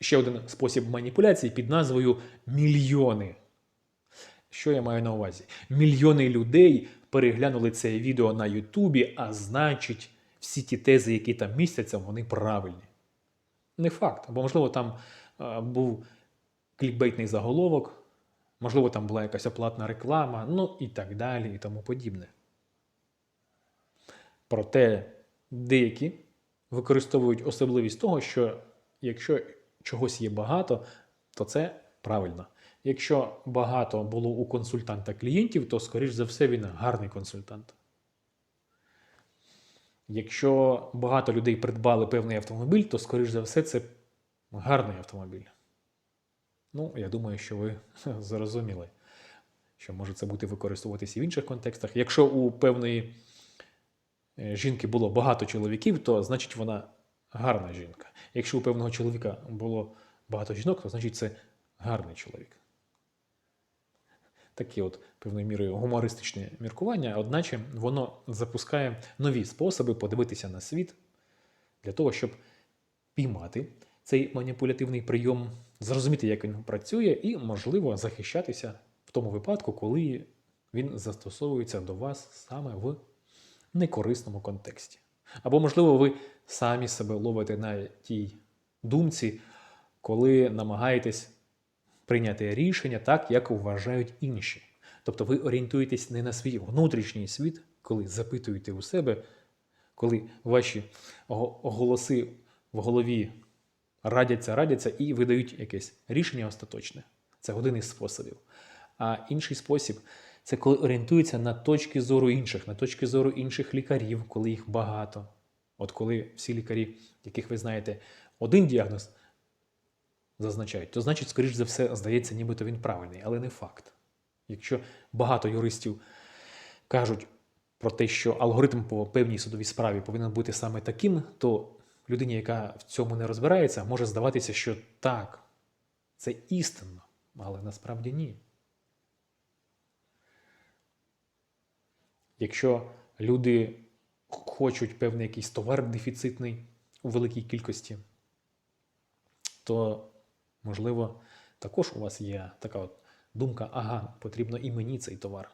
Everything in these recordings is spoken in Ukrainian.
ще один спосіб маніпуляції під назвою мільйони. Що я маю на увазі? Мільйони людей переглянули це відео на Ютубі, а значить, всі ті тези, які там містяться, вони правильні. Не факт, бо, можливо, там е, був клікбейтний заголовок, можливо, там була якась оплатна реклама, ну і так далі, і тому подібне. Проте деякі використовують особливість того, що якщо чогось є багато, то це правильно. Якщо багато було у консультанта клієнтів, то, скоріш за все, він гарний консультант. Якщо багато людей придбали певний автомобіль, то, скоріш за все, це гарний автомобіль. Ну, я думаю, що ви зрозуміли, що може це бути використовуватися і в інших контекстах. Якщо у певної е, жінки було багато чоловіків, то значить вона гарна жінка. Якщо у певного чоловіка було багато жінок, то значить це гарний чоловік. Таке от певною мірою гумористичне міркування, одначе воно запускає нові способи подивитися на світ для того, щоб піймати цей маніпулятивний прийом, зрозуміти, як він працює, і, можливо, захищатися в тому випадку, коли він застосовується до вас саме в некорисному контексті. Або, можливо, ви самі себе ловите на тій думці, коли намагаєтесь прийняти рішення так, як вважають інші. Тобто ви орієнтуєтесь не на свій внутрішній світ, коли запитуєте у себе, коли ваші голоси в голові радяться, радяться і видають якесь рішення остаточне. Це один із способів. А інший спосіб це коли орієнтуються на точки зору інших, на точки зору інших лікарів, коли їх багато. От коли всі лікарі, яких ви знаєте, один діагноз зазначають, то значить, скоріш за все, здається, нібито він правильний, але не факт. Якщо багато юристів кажуть про те, що алгоритм по певній судовій справі повинен бути саме таким, то людині, яка в цьому не розбирається, може здаватися, що так, це істинно, але насправді ні. Якщо люди хочуть певний якийсь товар дефіцитний у великій кількості, то, можливо, також у вас є така от думка, ага, потрібно і мені цей товар.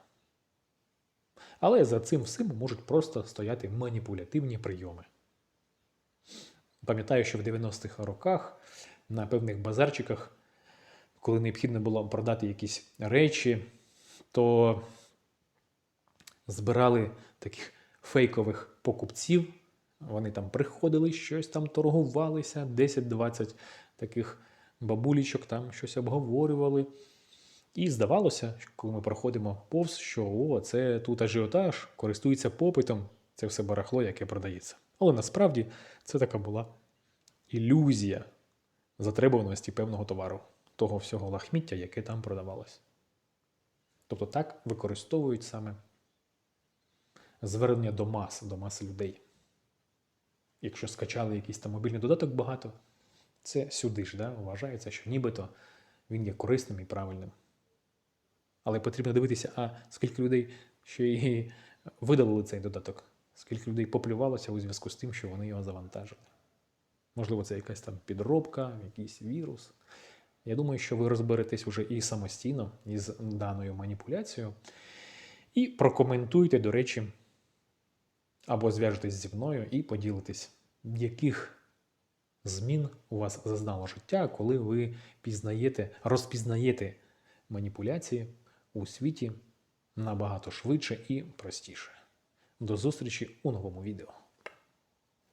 Але за цим всім можуть просто стояти маніпулятивні прийоми. Пам'ятаю, що в 90-х роках на певних базарчиках, коли необхідно було продати якісь речі, то збирали таких фейкових покупців. Вони там приходили, щось там торгувалися, 10-20 таких бабулічок там щось обговорювали. І здавалося, коли ми проходимо повз, що о, це тут ажіотаж, користується попитом, це все барахло, яке продається. Але насправді це така була ілюзія затребуваності певного товару, того всього лахміття, яке там продавалось. Тобто так використовують саме звернення до мас, до маси людей. Якщо скачали якийсь там мобільний додаток багато, це сюди ж да, вважається, що нібито він є корисним і правильним. Але потрібно дивитися, а скільки людей ще і видалили цей додаток, скільки людей поплювалося у зв'язку з тим, що вони його завантажили. Можливо, це якась там підробка, якийсь вірус. Я думаю, що ви розберетесь уже і самостійно із даною маніпуляцією. І прокоментуйте, до речі, або зв'яжетесь зі мною і поділитесь, яких змін у вас зазнало життя, коли ви пізнаєте, розпізнаєте маніпуляції у світі набагато швидше і простіше. До зустрічі у новому відео.